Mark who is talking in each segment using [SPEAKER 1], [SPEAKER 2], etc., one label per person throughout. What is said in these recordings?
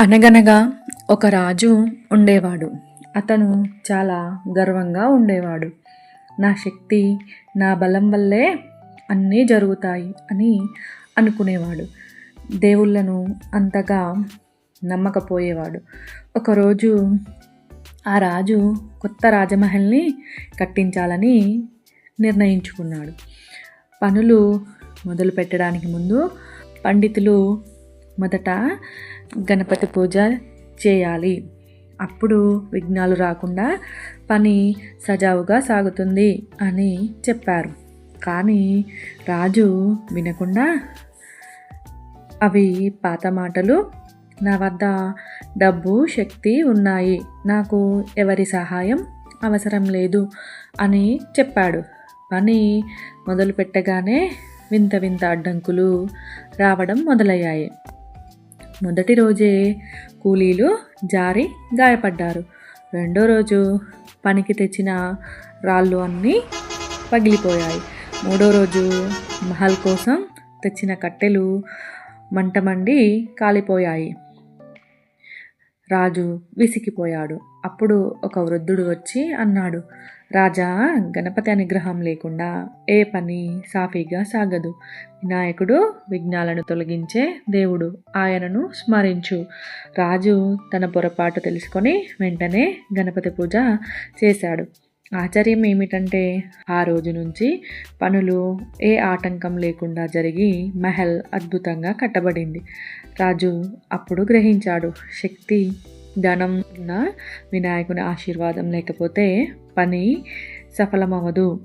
[SPEAKER 1] అనగనగా ఒక రాజు ఉండేవాడు. అతను చాలా గర్వంగా ఉండేవాడు. నా శక్తి నా బలం వల్లే అన్నీ జరుగుతాయి అని అనుకునేవాడు. దేవుళ్ళను అంతగా నమ్మకపోయేవాడు. ఒకరోజు ఆ రాజు కొత్త రాజమహల్ని కట్టించాలని నిర్ణయించుకున్నాడు. పనులు మొదలు పెట్టడానికి ముందు పండితులు మొదట గణపతి పూజ చేయాలి. అప్పుడు విఘ్నాలు రాకుండా పని సజావుగా సాగుతుంది అని చెప్పారు. కానీ రాజు వినకుండా అవి పాత మాటలు నా వద్ద డబ్బు శక్తి ఉన్నాయి నాకు ఎవరి సహాయం అవసరం లేదు అని చెప్పాడు. పని మొదలు పెట్టగానే వింత వింత అడ్డంకులు రావడం మొదలయ్యాయి. మొదటి రోజే కూలీలు జారి గాయపడ్డారు. రెండో రోజు పనికి తెచ్చిన రాళ్ళు అన్నీ పగిలిపోయాయి. మూడో రోజు మహల్ కోసం తెచ్చిన కట్టెలు మంట మండి కాలిపోయాయి. రాజు విసిగిపోయాడు. అప్పుడు ఒక వృద్ధుడు వచ్చి అన్నాడు రాజా గణపతి అనుగ్రహం లేకుండా ఏ పని సాఫీగా సాగదు. వినాయకుడు విఘ్నాలను తొలగించే దేవుడు. ఆయనను స్మరించు. రాజు తన పొరపాటు తెలుసుకొని వెంటనే గణపతి పూజ చేశాడు. ఆశ్చర్యం ఏమిటంటే ఆ రోజు నుంచి పనులు ఏ ఆటంకం లేకుండా జరిగి మహల్ అద్భుతంగా కట్టబడింది. రాజు అప్పుడు గ్రహించాడు శక్తి ధనం ఉన్న వినాయకుని ఆశీర్వాదం లేకపోతే పని సఫలమవ్వదు.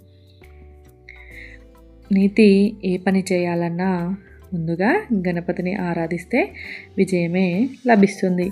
[SPEAKER 1] నీతి ఏ పని చేయాలన్నా ముందుగా గణపతిని ఆరాధిస్తే విజయమే లభిస్తుంది.